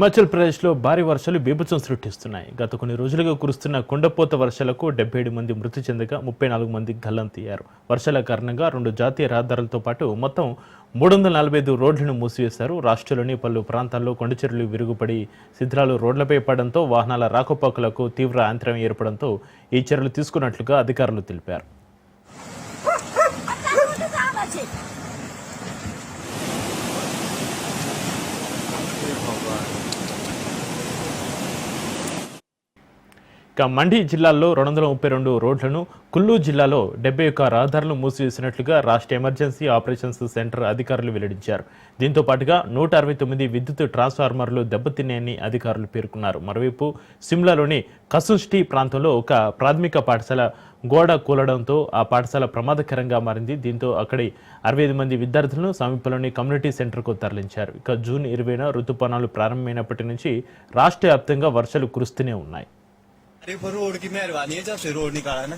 హిమాచల్ ప్రదేశ్లో భారీ వర్షాలు బీభత్సం సృష్టిస్తున్నాయి. గత కొన్ని రోజులుగా కురుస్తున్న కుండపోత వర్షాలకు డెబ్బై ఏడు మంది మృతి చెందగా ముప్పై నాలుగు మంది గల్లంతయ్యారు వర్షాల కారణంగా రెండు జాతీయ రహదారులతో పాటు మొత్తం మూడు వందల నలభై ఐదు రోడ్లను మూసివేశారు. రాష్ట్రంలోని పలు ప్రాంతాల్లో కొండచెరులు విరుగుపడి శిథిలాలు రోడ్లపై పడడంతో వాహనాల రాకపోకలకు తీవ్ర అంతరం ఏర్పడంతో ఈ చర్యలు తీసుకున్నట్లుగా అధికారులు తెలిపారు. ఇక మండి జిల్లాలో రెండు వందల ముప్పై రెండు రోడ్లను కుల్లు జిల్లాలో డెబ్బై ఒక్క రహదారులను మూసివేసినట్లుగా రాష్ట్ర ఎమర్జెన్సీ ఆపరేషన్స్ సెంటర్ అధికారులు వెల్లడించారు. దీంతో పాటుగా నూట అరవై తొమ్మిది విద్యుత్ ట్రాన్స్ఫార్మర్లు దెబ్బతిన్నాయని అధికారులు పేర్కొన్నారు. మరోవైపు సిమ్లాలోని కసుష్టి ప్రాంతంలో ఒక ప్రాథమిక పాఠశాల గోడ కూలడంతో ఆ పాఠశాల ప్రమాదకరంగా మారింది. దీంతో అక్కడి అరవై ఐదు మంది విద్యార్థులను సమీపంలోని కమ్యూనిటీ సెంటర్కు తరలించారు. ఇక జూన్ ఇరవైన ఋతుపవనాలు ప్రారంభమైనప్పటి నుంచి రాష్ట్ర వ్యాప్తంగా వర్షాలు కురుస్తూనే ఉన్నాయి. देखो रोड की मेहरबानी है जब से रोड निकाला ना।